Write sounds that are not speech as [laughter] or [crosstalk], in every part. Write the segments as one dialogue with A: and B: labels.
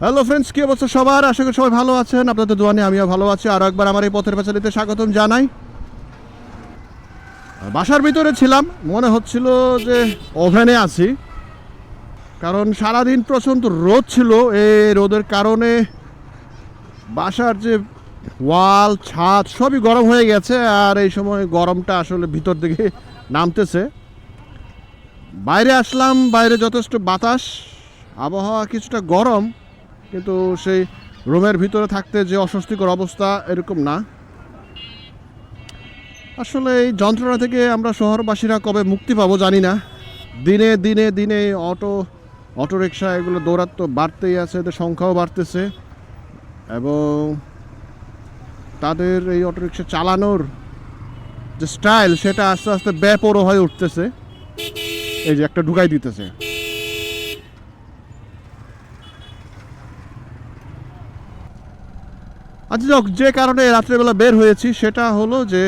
A: Hello friends কি অবস্থা সবার? আশা করি সবাই ভালো আছেন। আপনাদের দোয়ানে আমিও ভালো আছি। আরও একবার আমার এই পথের পেছালিতে স্বাগতম জানাই। বাসার ভিতরে ছিলাম। মনে হচ্ছিল যে ওভেনে আছি। কারণ সারাদিন প্রচণ্ড রোদ ছিল। এই রোদের কারণে বাসার যে ওয়াল, ছাদ, সবই গরম হয়ে গেছে। আর এই সময় গরমটা আসলে ভিতর দিকে নামতেছে। বাইরে আসলাম। বাইরে যথেষ্ট বাতাস। আবহাওয়া কিছুটা গরম। কিন্তু সেই রুমের ভিতরে থাকতে যে অস্বস্তিকর অবস্থা এরকম না। আসলে এই যন্ত্রণা থেকে আমরা শহরবাসীরা কবে মুক্তি পাবো জানি না। দিনে দিনে দিনে অটো অটো রিক্সা এগুলো দৌরাত্ম বাড়তেই আছে, এদের সংখ্যাও বাড়তেছে এবং তাদের এই অটো রিক্সা চালানোর যে স্টাইল সেটা আস্তে আস্তে ব্যাপরও হয়ে উঠতেছে। এই যে একটা ঢুকাই দিতেছে। আচ্ছা যাক, যে কারণে রাত্রেবেলা বের হয়েছি সেটা হলো যে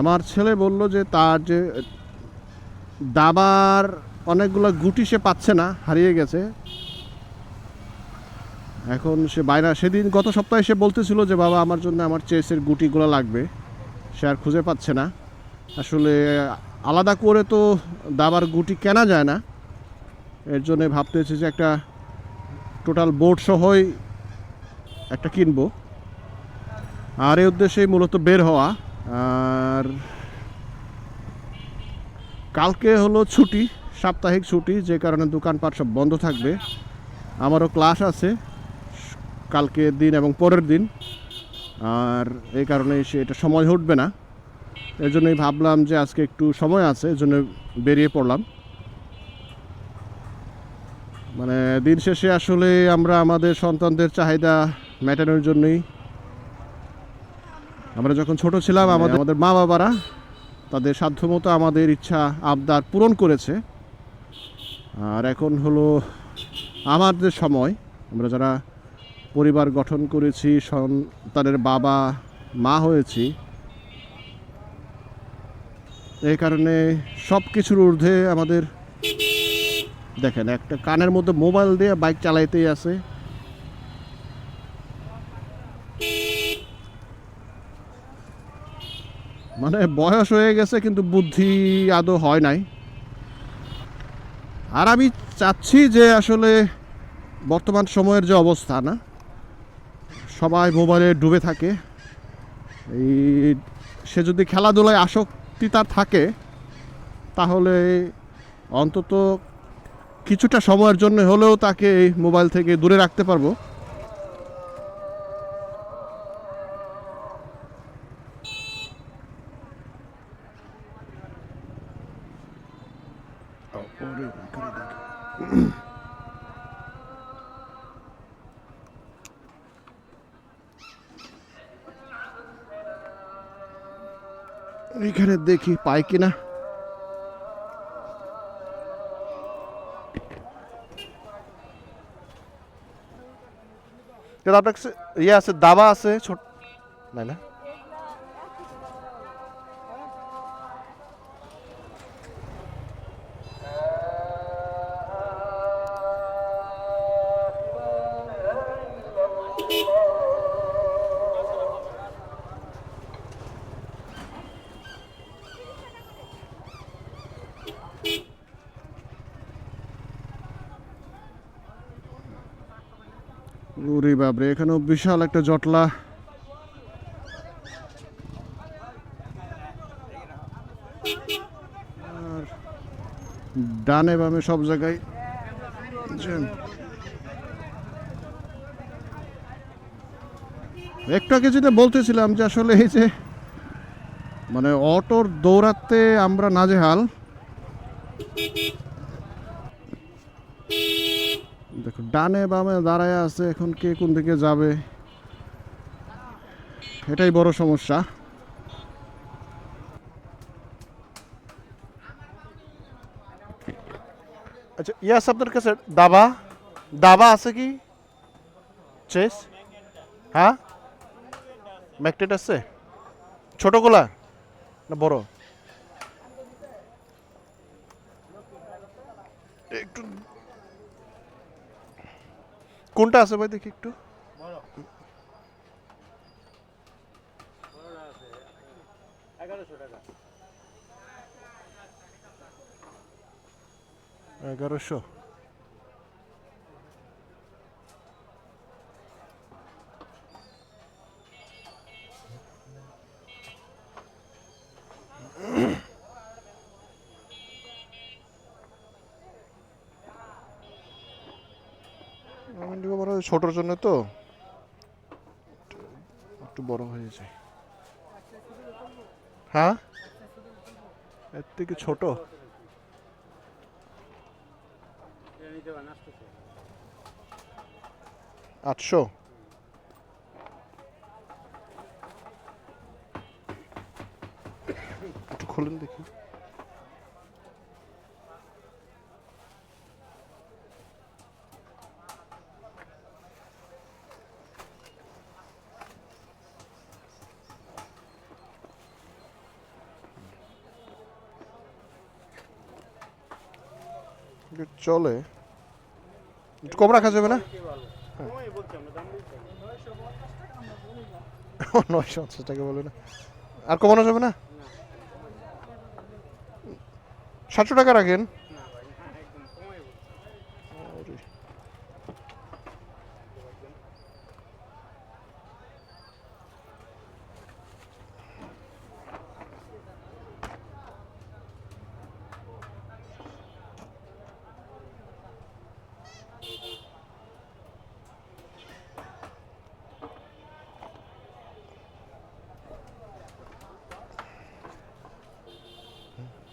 A: আমার ছেলে বলল যে তার যে দাবার অনেকগুলো গুটি সে পাচ্ছে না হারিয়ে গেছে। এখন সে বাইরে সেদিন গত সপ্তাহে সে বলতেছিল যে বাবা আমার জন্য আমার চেসের গুটিগুলো লাগবে। সে আর খুঁজে পাচ্ছে না। আসলে আলাদা করে তো দাবার গুটি কেনা যায় না। এর জন্য ভাবতেছি যে একটা টোটাল বোর্ড সহই একটা কিনবো। আর এই উদ্দেশ্যেই মূলত বের হওয়া। আর কালকে হলো ছুটি, সাপ্তাহিক ছুটি, যে কারণে দোকানপাট সব বন্ধ থাকবে। আমারও ক্লাস আছে কালকের দিন এবং পরের দিন। আর এই কারণে সে এটা সময় উঠবে না। এই জন্যই ভাবলাম যে আজকে একটু সময় আছে, এই জন্য বেরিয়ে পড়লাম। মানে দিন শেষে আসলে আমরা আমাদের সন্তানদের চাহিদা মেটানোর জন্যই। আমরা যখন ছোট ছিলাম আমাদের আমাদের মা বাবারা তাদের সাধ্যমতো আমাদের ইচ্ছা আবদার পূরণ করেছে। আর এখন হলো আমাদের সময়। আমরা যারা পরিবার গঠন করেছি সন্তানের বাবা মা হয়েছি এই কারণে সব কিছুর ঊর্ধ্বে আমাদের দেখেন একটা কানের মধ্যে মোবাইল দিয়ে বাইক চালাইতেই আছে। মানে বয়স হয়ে গেছে, কিন্তু বুদ্ধি আদৌ হয় নাই। আর আমি চাচ্ছি যে আসলে বর্তমান সময়ের যে অবস্থা না, সবাই মোবাইলে ডুবে থাকে। এই সে যদি খেলাধুলায় আসক্তি তার থাকে, তাহলে অন্তত কিছুটা সময়ের জন্য হলেও তাকে এই মোবাইল থেকে দূরে রাখতে পারব। এখানে দেখি পাই কিনা কিন্তু আপনার কাছে ইয়ে আছে দাবা আছে ছোট নাই না ওরে বাবরে এখানেও বিশাল একটা জটলা ডানে বামে সব জায়গায়। একটু যেটা বলতেছিলাম যে আসলে এই যে মানে অটোর দৌড়াতে আমরা নাজেহাল দেখো ডানে বামে দাঁড়ায় আছে, এখন কে কোন দিকে যাবে? এটাই বড় সমস্যা। আচ্ছা ইয়াস আপনার কাছে দাবা? দাবা আছে কি? চেস? হ্যাঁ? ম্যাকটেট আছে? ছোটগুলা না বড়? একটু কোনটা আছে ভাই দেখি একটু? এগারোশো। মনে হয় ছোটোর জন্য তো। একটু বড় হয়ে যায়। হ্যাঁ? এর থেকে ছোট? আটশো? একটু খুলুন দেখি। চলে, একটু কম রাখা যাবে না? [laughs] নয়শো পঞ্চাশ টাকা বলে না। আর কমানো যাবে না? সাতশো টাকা রাখেন আরে।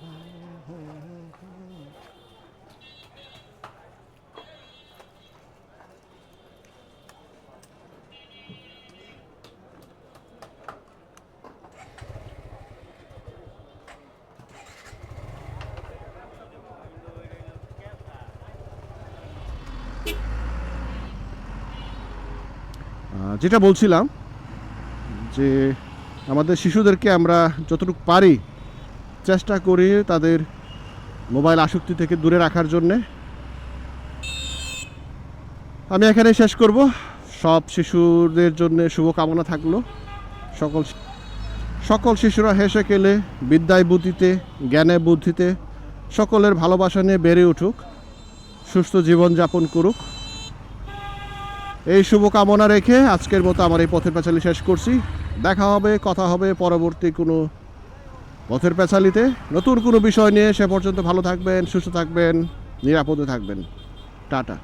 A: আহ, যেটা বলছিলাম যে আমাদের শিশুদেরকে আমরা যতটুকু পারি চেষ্টা করি তাদের মোবাইল আসক্তি থেকে দূরে রাখার জন্যে। আমি এখানে শেষ করব। সব শিশুদের জন্য শুভকামনা থাকল। সকল সকল শিশুরা হেসে খেলে, বিদ্যায় বুদ্ধিতে, জ্ঞানে বুদ্ধিতে, সকলের ভালোবাসা নিয়ে বেড়ে উঠুক, সুস্থ জীবনযাপন করুক। এই শুভকামনা রেখে আজকের মতো আমার এই পথের পেঁচালি শেষ করছি। দেখা হবে, কথা হবে পরবর্তী কোনো পথের পেঁচালিতে। নতুন কোনো বিষয় নিয়ে সে পর্যন্ত ভালো থাকবেন, সুস্থ থাকবেন, নিরাপদে থাকবেন। টাটা।